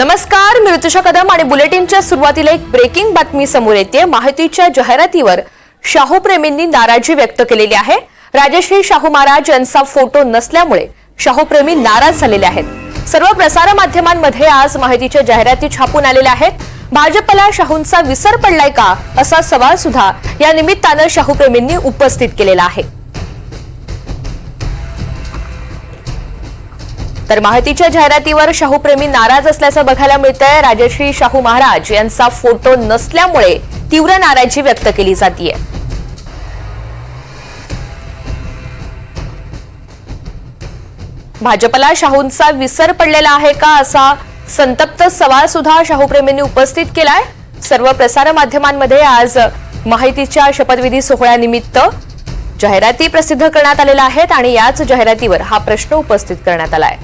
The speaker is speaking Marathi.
नमस्कार मी ऋतुषा कदम आणि बुलेटिनच्या सुरुवातीला एक ब्रेकिंग बातमी समोर येते माहितीच्या जाहिरातीवर शाहू प्रेमींनी नाराजी व्यक्त केलेली आहे. राजश्री शाहू महाराज यांचा फोटो नसल्यामुळे शाहू प्रेमी नाराज झालेले आहेत. सर्व प्रसार माध्यमांमध्ये आज माहितीच्या जाहिराती छापून आलेल्या आहेत. भाजपला शाहूंचा विसर पडलाय का असा सवाल सुद्धा या निमित्तानं शाहू प्रेमींनी उपस्थित केलेला आहे. तर माहितीच्या जाहिरातीवर शाहूप्रेमी नाराज असल्याचं बघायला मिळतंय. राजश्री शाहू महाराज यांचा फोटो नसल्यामुळे तीव्र नाराजी व्यक्त केली जातीये. भाजपला शाहूंचा विसर पडलेला आहे का असा संतप्त सवाल सुद्धा शाहू प्रेमींनी उपस्थित केलाय. सर्व प्रसार माध्यमांमध्ये आज माहितीच्या शपथविधी सोहळ्यानिमित्त जाहिराती प्रसिद्ध करण्यात आलेल्या आहेत आणि याच जाहिरातीवर हा प्रश्न उपस्थित करण्यात आलाय.